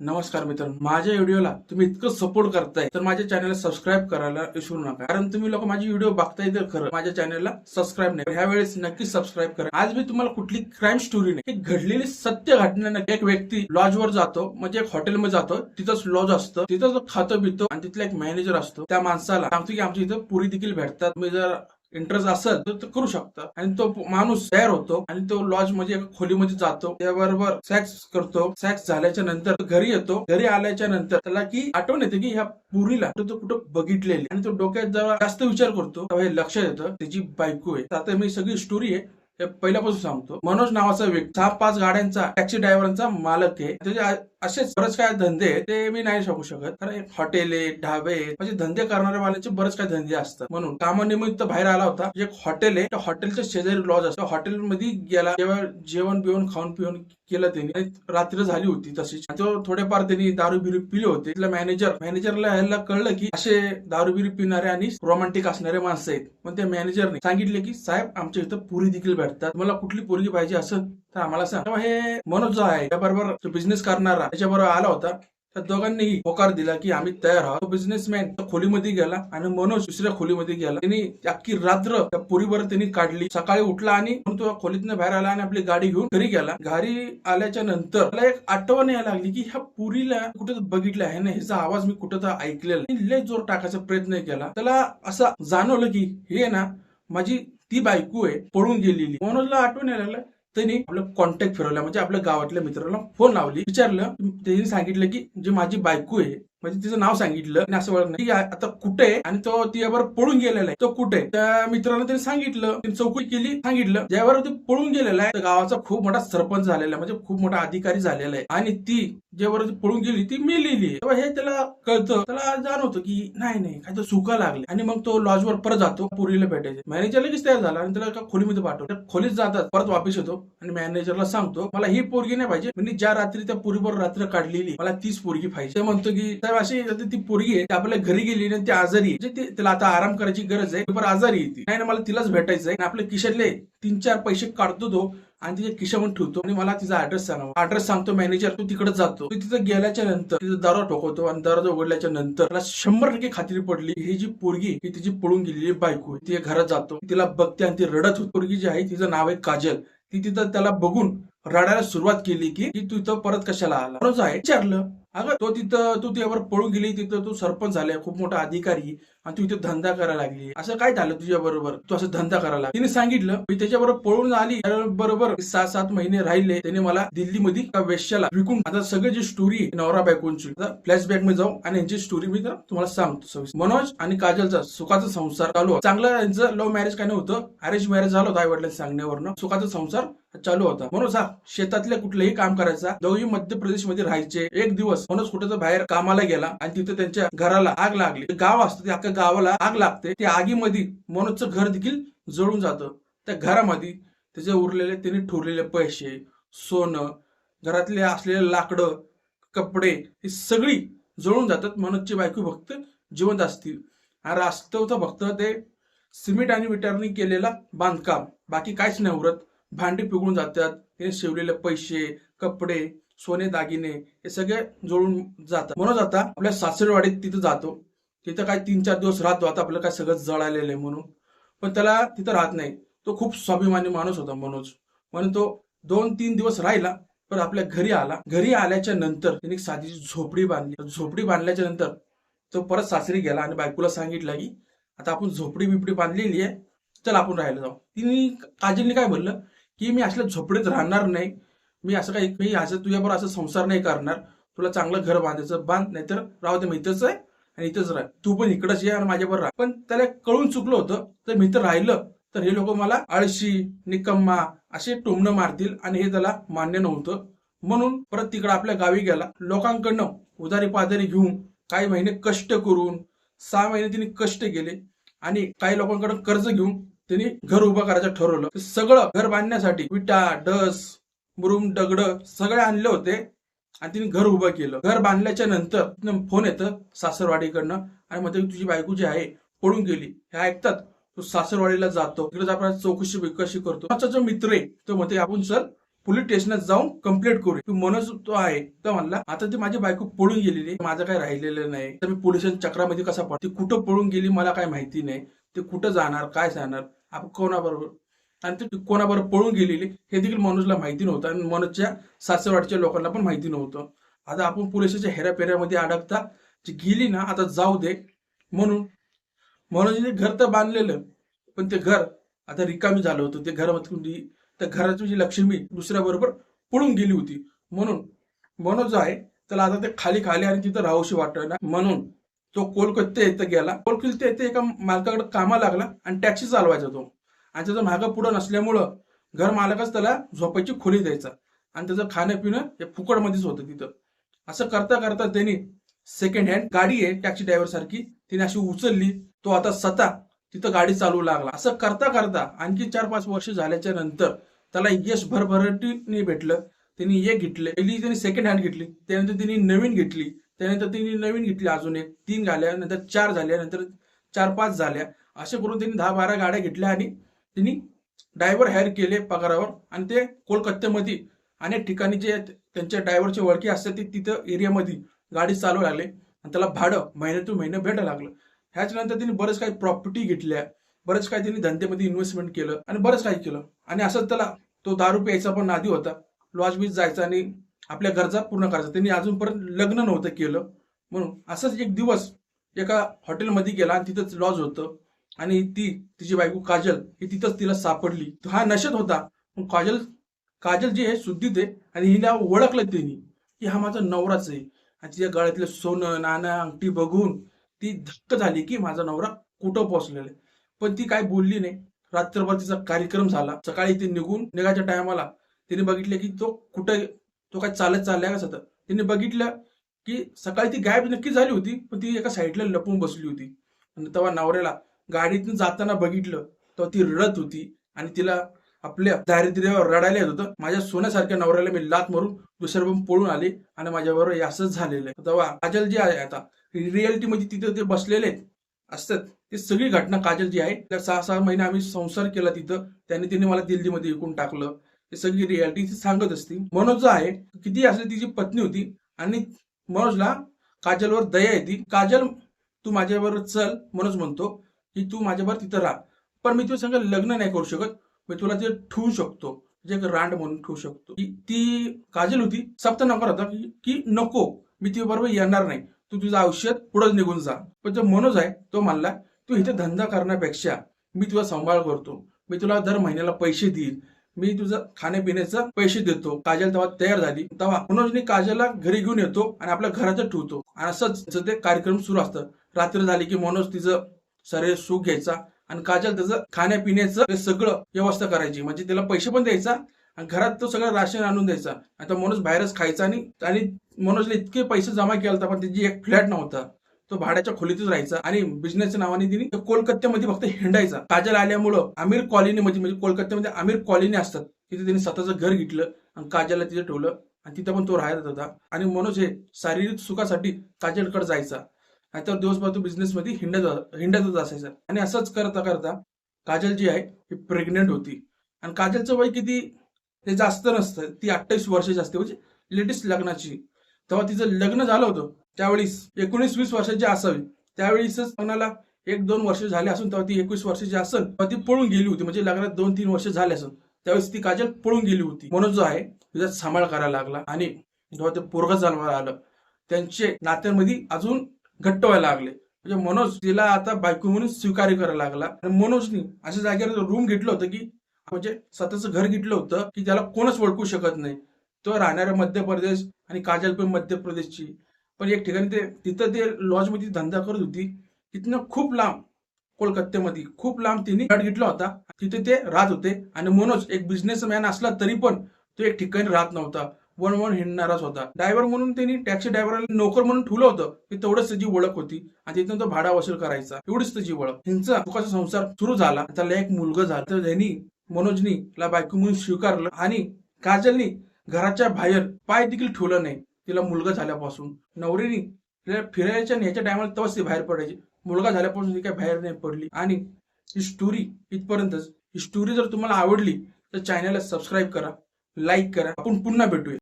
नमस्कार मित्र माझ्या व्हिडिओला तुम्ही इतकं सपोर्ट करताय तर माझ्या चॅनलला सबस्क्राईब करायला विसरू नका. कारण तुम्ही लोक माझी व्हिडिओ बघताय तर खरं माझ्या चॅनलला सबस्क्राईब नाही. ह्या वेळेस नक्की सबस्क्राईब करा. आज मी तुम्हाला कुठली क्राईम स्टोरी नाही घडलेली सत्य घटना एक व्यक्ती लॉजवर जातो म्हणजे एक हॉटेलमध्ये जातो. तिथंच लॉज असतं तिथं जो खातं पितो आणि तिथला एक मॅनेजर असतो. त्या माणसाला सांगतो की आमच्या इथं पुरी देखील भेटतात. मी जर इंटरेस्ट असेल तर ते करू शकता आणि तो माणूस तयार होतो आणि तो लॉजमध्ये एका खोलीमध्ये जातो. त्याबरोबर सेक्स करतो. सेक्स झाल्याच्यानंतर घरी येतो. घरी आल्याच्यानंतर त्याला की आठवण येते की ह्या पुरीला तो कुठं बघितलेली. आणि तो डोक्यात जेव्हा जास्त विचार करतो. तेव्हा हे लक्षात येतं त्याची बायको आहे. आता मी सगळी स्टोरी आहे. हे पहिल्यापासून सांगतो. मनोज नावाचा व्यक्ती सहा पाच गाड्यांचा टॅक्सी ड्रायव्हरांचा मालक आहे. त्याचे असेच बरेच काय धंदे ते मी नाही सांगू शकत. कारण एक हॉटेल आहे ढाबे म्हणजे धंदे करणाऱ्या वाल्यांचे बरेच काय धंदे असतात. म्हणून कामानिमित्त बाहेर आला होता. एक हॉटेल आहे. त्या हॉटेलच्या शेजारी लॉज असतो. हॉटेलमध्ये गेला तेव्हा जेवण बिवण खाऊन पिऊन केलं त्यांनी. रात्र झाली होती तशीच थोड्याफार त्यांनी दारू बिरू पिले होते. तिथला मॅनेजर मॅनेजरला याला कळलं की असे दारू बिरू पिणारे आणि रोमॅन्टिक असणारे माणसं आहेत. पण त्या मॅनेजरने सांगितले की साहेब आमच्या इथं पुरी देखील भेटतात. मला कुठली पोरगी पाहिजे असं तर आम्हाला सांग. हे मनोज जो आहे त्याबरोबर बिझनेस करणारा त्याच्याबरोबर आला होता. त्या दोघांनीही होकार दिला की आम्ही तयार आहोत. बिझनेसमॅन खोलीमध्ये गेला आणि मनोज दुसऱ्या खोलीमध्ये गेला. त्यांनी अख्खी रात्र त्या पुरीवर त्यांनी काढली. सकाळी उठला आणि तो खोलीतनं बाहेर आला आणि आपली गाडी घेऊन घरी गेला. घरी आल्याच्यानंतर मला एक आठवण यायला लागली की ह्या पुरीला कुठं बघितलं आहे ना ह्याचा आवाज मी कुठं तर ऐकलेला लय जोर टाकायचा प्रयत्न केला. त्याला असं जाणवलं की हे ना माझी ती बायको आहे पळून गेलेली. मनोजला आठवण यायला लागलं त्यांनी आपलं कॉन्टॅक्ट फिरवला. म्हणजे आपल्या गावातल्या मित्राला फोन लावली. विचारलं. त्यांनी सांगितलं की जे माझी बायको आहे म्हणजे तिचं नाव सांगितलं. आणि असं ओळखलं की आता कुठे आहे? आणि तो तिच्यावर पळून गेलेला आहे. तो कुठे त्या मित्रानं त्यांनी सांगितलं. चौकशी केली. सांगितलं. ज्यावर ते पळून गेलेला आहे गावाचा खूप मोठा सरपंच झालेला आहे. म्हणजे खूप मोठा अधिकारी झालेला आहे. आणि ती ज्यावर पळून गेली ती मेलेली आहे. तेव्हा हे त्याला कळतं. त्याला जाणवतं की नाही नाही. काय तर चुका लागले आणि मग तो लॉजवर परत जातो. पुरीला भेटायचे. मॅनेजर लगेच तयार झाला आणि त्याला एका खोलीमध्ये पाठवतो त्या खोलीत जातात. परत वापस येतो. आणि मॅनेजरला सांगतो मला ही पोरगी नाही पाहिजे. म्हणजे ज्या रात्री त्या पोरीवर रात्र काढलेली मला तीच पोरगी पाहिजे. म्हणतो की साहेब अशी ती पोरगी आहे आपल्या घरी गेली आणि ती आजारी आहे. म्हणजे आता आराम करायची गरज आहे बरं आजारी आहे ती. नाही ना मला तिलाच भेटायचं आहे आपल्या खिशातले तीन चार पैसे काढतो तो आणि तिच्या खिशामध्ये ठेवतो. आणि मला तिचा ऍड्रेस सांगा. ऍड्रेस सांगतो मॅनेजर तू तिकडे जातो. तिथं गेल्याच्यानंतर तिथं दारा ठोकवतो आणि दरवाजा उघडल्याच्या नंतर मला शंभर टक्के खात्री पडली ही जी पोरगी ही तिची पळून गेलेली बायको ती घरात जातो. तिला बघते आणि ती रडत होती. पोरगी जी आहे तिचं नाव आहे काजल. ती तिथं त्याला बघून रडायला सुरुवात केली की तू इथं परत कशाला आला? आहे विचारलं. अगं तो तिथं तू तुझ्यावर पळून गेली तिथं तू सरपंच झालाय खूप मोठा अधिकारी आणि तू इथे धंदा करायला लागली. असं काय झालं तुझ्या बरोबर? तू असं धंदा करायला तिने सांगितलं मी त्याच्याबरोबर पळून आली बरोबर सात सात महिने राहिले त्याने मला दिल्लीमध्ये मध्ये वेश्याला विकून आता सगळी जी स्टोरी नवरा बायकोंची फ्लॅशबॅकमध्ये जाऊ आणि यांची स्टोरी मी तर तुम्हाला सांगतो. मनोज आणि काजलचा सुखाचा संसार चालू चांगलं यांचं लव्ह मॅरेज काय नव्हतं? अरेंज मॅरेज झालं होतं आई वडिलांच्या सांगण्यावरनं. सुखाचा संसार चालू होता. मनोज हा शेतातल्या कुठलंही काम करायचा दोघी मध्य प्रदेशमध्ये राहायचे एक दिवस मनोज कुठेच बाहेर कामाला गेला आणि तिथं त्यांच्या घराला आग लागली. गाव असतं त्या अख्ख्या गावाला आग लागते. त्या आगीमध्ये मनोजचं घर देखील जळून जातं. त्या घरामध्ये त्याचे उरलेले त्यांनी ठेवलेले पैसे सोनं घरातले असलेले लाकडं कपडे ही सगळी जळून जातात. मनोजची बायको फक्त जिवंत असतील. आणि रास्तव होतं फक्त ते सिमेंट आणि विटारनी केलेला बांधकाम. बाकी काहीच नाही उरत. भांडी पिघळून जातात त्याने शिवलेले पैसे कपडे सोने दागिने हे सगळे जोडून जातात. म्हणून आता आपल्या सासरवाडीत तिथं जातो. तिथं काय तीन चार दिवस राहतो. आता आपलं काय सगळं जळालेलं आहे म्हणून. पण त्याला तिथं राहत नाही. तो खूप स्वाभिमानी माणूस होता मनोज. म्हणून तो दोन तीन दिवस राहिला पण आपल्या घरी आला. घरी आल्याच्यानंतर त्याने साधीची साधी झोपडी बांधली. झोपडी बांधल्याच्या नंतर तो परत सासरी गेला आणि बायकोला सांगितलं की आता आपण झोपडी बिपडी बांधलेली आहे. चल आपण राहायला जाऊ. तिने काजलने काय म्हणलं? की मी असल्या झोपडीत राहणार नाही. मी असं काही मी असं तुझ्याबरोबर असं संसार नाही करणार. तुला चांगलं घर बांधायचं बांध नाहीतर राहू दे मी इथंच आहे आणि इथंच राह. तू पण इकडंच ये आणि माझ्याबरोबर राह. पण त्याला कळून चुकलं होतं तर मी तर राहिलं तर हे लोक मला आळशी निकम्मा असे टोमणं मारतील आणि हे त्याला मान्य नव्हतं. म्हणून परत तिकडं आपल्या गावी गेला. लोकांकडनं उधारी पाधारी घेऊन काही महिने कष्ट करून सहा महिने तिने कष्ट केले आणि काही लोकांकडून कर्ज घेऊन त्यांनी घर उभं करायचं ठरवलं. सगळं घर बांधण्यासाठी विटा डस मुरुम दगड सगळे आणले होते. आणि तिने घर उभं केलं. घर बांधल्याच्या नंतर फोन येतं सासरवाडीकडनं. आणि म्हणते तुझी बायको जी आहे पळून गेली. हे ऐकतात? तो सासरवाडीला जातो. तिकडे आपण चौकशी बिकशी करतो. आमचा जो मित्र आहे तो म्हणते आपण सर पोलीस स्टेशनात जाऊन कंप्लेंट करू तू मनोज तो आहे. तर म्हणला आता ती माझी बायको पळून गेलेली माझं काय राहिलेलं नाही. तर मी पोलिसांच्या चक्रामध्ये कसा पडते ती कुठं पळून गेली? मला काय माहिती नाही. ते कुठं जाणार काय जाणार आपण कोणाबरोबर? आणि ते कोणाबरोबर पळून गेलेली हे देखील मनोजला माहिती नव्हतं आणि मनोजच्या सासरवाडच्या लोकांना पण माहिती नव्हतं. आता आपण पोलिसाच्या हेऱ्यापेऱ्यामध्ये अडकता जी गेली ना आता जाऊ दे. म्हणून मनोजने घर तर बांधलेलं पण ते घर आता रिकामी झालं होतं. ते घरामध्ये त्या घराची जी लक्ष्मी दुसऱ्या बरोबर पळून गेली होती. म्हणून मनोज जो आहे त्याला आता ते खाली खाली आणि तिथं राहूशी वाटना म्हणून तो कोलकत्ता येथे गेला कोलकत्ता येथे एका मालकाकडे कामा लागला आणि टॅक्सी चालवायचा तो. आणि त्याचं मागं पुढं नसल्यामुळं घर मालकच त्याला झोपायची खोली द्यायचा. आणि त्याचं खाणं पिणं हे फुकटमध्येच होतं तिथं. असं करता करता त्यांनी सेकंड हँड गाडी आहे टॅक्सी ड्रायव्हर सारखी तिने अशी उचलली तो आता स्वतः तिथं गाडी चालवू लागला. असं करता करता आणखी चार पाच वर्ष झाल्याच्यानंतर त्याला यश भरभरटीने भेटलं. त्यांनी एक घेतलं पहिली त्यांनी सेकंड हँड घेतली त्यानंतर त्यांनी नवीन घेतली. त्यानंतर त्यांनी नवीन घेतली अजून एक. तीन झाल्या नंतर चार झाल्या नंतर चार पाच झाल्या. असे करून त्यांनी दहा बारा गाड्या घेतल्या आणि त्यांनी ड्रायव्हर हायर केले पगारावर. आणि ते कोलकात्यामध्ये अनेक ठिकाणी जे त्यांच्या ड्रायव्हरचे ओळखी असतात ते तिथं एरियामध्ये गाडी चालू लागले. आणि त्याला भाडं महिने टू महिने भेटायला लागलं. ह्याच्यानंतर त्यांनी बरेच काही प्रॉपर्टी घेतल्या. बरेच काही त्यांनी धंद्यामध्ये इन्व्हेस्टमेंट केलं आणि बरंच काही केलं. आणि असंच त्याला तो दारू प्यायचा पण नादी होता. लॉज बीच जायचा आणि आपल्या गरजा पूर्ण करायचा त्यांनी अजूनपर्यंत लग्न नव्हतं केलं. म्हणून असंच एक दिवस एका हॉटेलमध्ये गेला आणि तिथंच लॉज होतं. आणि ती तिची बायको काजल ही तिथंच तिला सापडली. हा नशेत होता. पण काजल काजल जी आहे शुद्धीत आहे आणि हिला ओळखलं त्यांनी. की हा माझा नवराच आहे. आणि तिच्या गळ्यातलं सोनं नाणं अंगठी बघून ती धक्क झाली की माझा नवरा कुठं पोहोचलेला आहे. पण ती काय बोलली नाही. रात्रभर तिचा कार्यक्रम झाला. सकाळी ती निघून निघायच्या टायमाला तिने बघितलं की तो कुठं तो काय चालत चाललाय का सतत? त्यांनी बघितलं की सकाळी ती गायब नक्की झाली होती पण ती एका साईडला लपून बसली होती. आणि तेव्हा नवऱ्याला गाडीतून जाताना बघितलं तेव्हा ती रडत होती आणि तिला आपल्या दारिद्र्यावर रडायला येत होतं. माझ्या सोन्यासारख्या नवऱ्याला मी लात मारून दुसऱ्या पण पळून आले आणि माझ्याबरोबर असंच झालेलं आहे. तेव्हा काजल जी आहे आता रियालिटी मध्ये तिथे ते बसलेले असतात. ती सगळी घटना काजल जी आहे त्या सहा सहा महिने आम्ही संसार केला तिथं. त्याने तिने मला दिल्लीमध्ये विकून टाकलं. हे सगळी रियालिटी ती सांगत असते मनोज जो आहे किती असली तिची पत्नी होती आणि मनोजला काजलवर दया येते. काजल तू माझ्याबरोबर चल मनोज म्हणतो की तू माझ्याबरोबर तिथं राहा. पण मी तुझ्या संग लग्न नाही करू शकत. मी तुला ते ठेवू शकतो. जे एक रांड म्हणून ठेवू शकतो. की ती काजल होती सप्त नंबर होता की की नको मी ती बरोबर येणार नाही. तू तुझं आयुष्यात पुढे निघून जा. पण जो मनोज आहे तो म्हणला तू इथे धंदा करण्यापेक्षा मी तुझा सांभाळ करतो. मी तुला दर महिन्याला पैसे देईल. मी तुझं खाण्यापिण्याचं पैसे देतो काजल तेव्हा तयार झाली. तेव्हा मनोजने काजलला घरी घेऊन येतो आणि आपल्या घरातच ठेवतो. आणि असंच ते कार्यक्रम सुरू असतं. रात्री झाली की मनोज तिचं शरीर सुख घ्यायचा आणि काजल त्याचं खाण्यापिण्याचं ते सगळं व्यवस्था करायची. म्हणजे त्याला पैसे पण द्यायचा आणि घरात तो सगळं राशन आणून द्यायचा. आता मनोज बाहेरच खायचा आणि आणि मनोजला इतके पैसे जमा केला होता पण त्याची एक फ्लॅट नव्हता. तो भाड्याच्या खोलीतच राहायचा आणि बिझनेसच्या नावाने तिने कोलकात्यामध्ये फक्त हिंडायचा. काजल आल्यामुळं आमिर कॉलनीमध्ये म्हणजे कोलकात्यामध्ये आमिर कॉलनी असतात. तिथे त्यांनी स्वतःचं घर घेतलं आणि काजलला तिथे ठेवलं आणि तिथं पण तो राहत होता. आणि मनोज हे शारीरिक सुखासाठी काजलकडे जायचा. आणि तर दिवसभर तो बिझनेसमध्ये हिंडत हिंडतच असायचा. आणि असंच करता करता काजल जी आहे ही प्रेग्नेंट होती. आणि काजलचं वय किती? ते जास्त नसतं. ती अठ्ठावीस वर्षाची असते. म्हणजे लेटेस्ट लग्नाची. तेव्हा तिचं लग्न झालं होतं. त्यावेळेस एकोणीस वीस वर्षाची असावी त्यावेळेसच लग्नाला एक दोन वर्ष झाले असून तेव्हा ती एकवीस वर्षाची असेल तेव्हा ती पळून गेली होती. म्हणजे लग्नात दोन तीन वर्ष झाले असून त्यावेळेस ती काजल पळून गेली होती. म्हणून जो आहे तिचा सांभाळ करायला लागला आणि जेव्हा ते पोरग जन्माला आलं त्यांचे नात्यांमध्ये अजून घट्ट व्हायला लागले. म्हणजे मनोज तिला आता बायको म्हणून स्वीकार्य करायला लागला. आणि मनोजनी अशा जागेवर रूम घेतलं होतं की म्हणजे स्वतःचं घर घेतलं होतं की त्याला कोणच ओळखू शकत नाही. तो राहणारा मध्य प्रदेश आणि काजल पण मध्य प्रदेशची. पण एक ठिकाणी ते तिथं ते लॉजमध्ये धंदा करत होती. तिथनं खूप लांब कोलकात्यामध्ये खूप लांब तिने फ्लॅट घेतला होता. तिथे ते राहत होते. आणि मनोज एक बिझनेसमॅन असला तरी पण तो एक ठिकाणी राहत नव्हता. वन वन हिंडणाराच होता. ड्रायव्हर म्हणून त्यांनी टॅक्सी ड्रायव्हरला नोकर म्हणून ठेवलं होतं की तेवढंच त्याची ओळख होती. आणि तिथून तो भाडा वसूल करायचा. एवढीच त्याची ओळख. हिंचा सुखाचा संसार सुरू झाला. त्याला एक मुलगा झाला. तर त्यांनी मनोजनी ला बायको म्हणून स्वीकारलं. आणि काजलनी घराच्या बाहेर पाय देखील ठेवलं नाही. तिला मुलगा झाल्यापासून. नवरीनी तिला फिरायच्या ह्याच्या टायमाला तेव्हाच ती बाहेर पडायची. मुलगा झाल्यापासून ती काय बाहेर नाही पडली. आणि ही स्टोरी इथपर्यंतच. ही स्टोरी जर तुम्हाला आवडली तर चॅनलला सबस्क्राईब करा लाईक करा. आपण पुन्हा भेटूया.